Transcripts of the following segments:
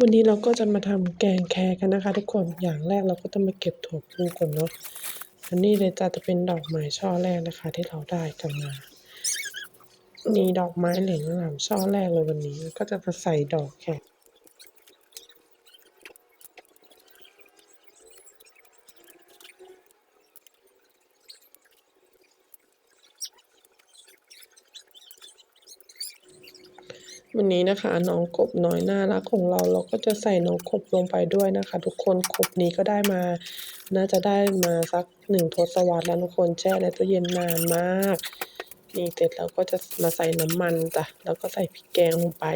วันนี้เราก็จะมาทำแกงแครกันนะคะ ทุกคนอย่างแรกเราก็ต้องมาเก็บถั่วพูก่อนเนาะอันนี้เลยจะจะเป็นดอกไม้ช่อแรกนะคะ ที่เราได้กันมานี่ดอกไม้เหลืองอร่ามช่อแรกเลยวันนี้ก็จะมาใส่ดอกแคร วันนี้นะคะน้องกบน้อยน่ารักของเราเราก็จะใส่น้องกบลงไปด้วยนะคะ ทุกคนกบนี้ก็ได้มา น่าจะได้มาสักหนึ่งทศวรรษแล้วทุกคนแช่ในตู้เย็นนานมาก นี่เสร็จแล้วก็จะมาใส่น้ำมันจ้ะแล้วก็ใส่พริกแกงลงไป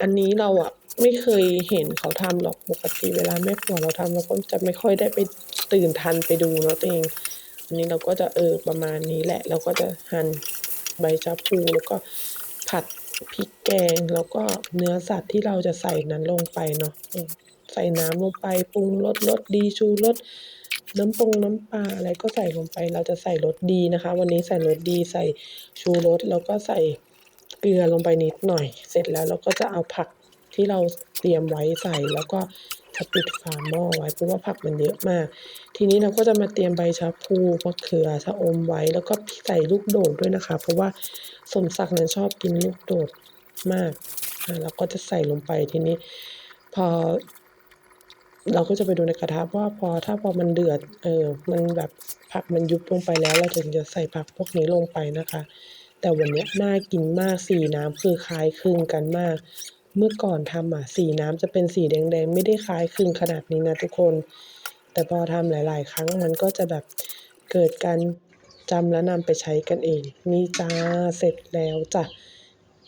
อันนี้เราอะไม่เคยเห็นเขาทำหรอกปกติเวลาแม่ผัวเราทำเราก็จะไม่ค่อยได้ไปตื่นทันไปดูเนาะตัวเอง อันนี้เราก็จะเออประมาณนี้แหละ เราก็จะหั่นใบชะพูแล้วก็ผัด พริกแกงแล้วก็เนื้อสัตว์ที่เราจะใส่นั้นลงไปเนาะใส่น้ำลงไปปรุงรสรสดีชูรสน้ำปรุงน้ำปลาอะไรก็ใส่ลงไป เราจะใส่รสดีนะคะ วันนี้ใส่รสดีใส่ชูรสแล้วก็ใส่เกลือลงไปนิดหน่อย เสร็จแล้วเราก็จะเอาผัก ที่เราเตรียมไว้ใส่แล้วก็จะปิดฝาหม้อไว้เพราะว่าผักมันเยอะมาก ทีนี้เราก็จะมาเตรียมใบชะพลูมะเขือชะอมไว้ แล้วก็ใส่ลูกโดดด้วยนะคะ เพราะว่าสมศักดิ์นั้นชอบกินลูกโดดมากเราก็จะใส่ลงไปทีนี้ พอ เราก็จะไปดูในกระทะว่าพอถ้าพอมันเดือด เออมันแบบผักมันยุบลงไปแล้ว เราถึงจะใส่ผักพวกนี้ลงไปนะคะ แต่วันนี้น่ากินมากสีน้ำคือคล้ายคลึงกันมาก เมื่อก่อนทำอะสีน้ำจะเป็นสีแดงๆ ไม่ได้คล้ายคลึงขนาดนี้นะทุกคน แต่พอทำหลาย ๆ ครั้งมันก็จะแบบเกิดการจำและนำไปใช้กันเอง นี่จ้าเสร็จแล้วจ้ะ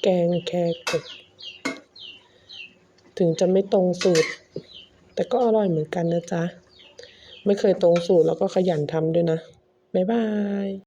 แกงแคกบถึงจะไม่ตรงสูตร แต่ก็อร่อยเหมือนกันนะจ๊ะ ไม่เคยตรงสูตรแล้วก็ขยันทำด้วยนะ บ๊ายบาย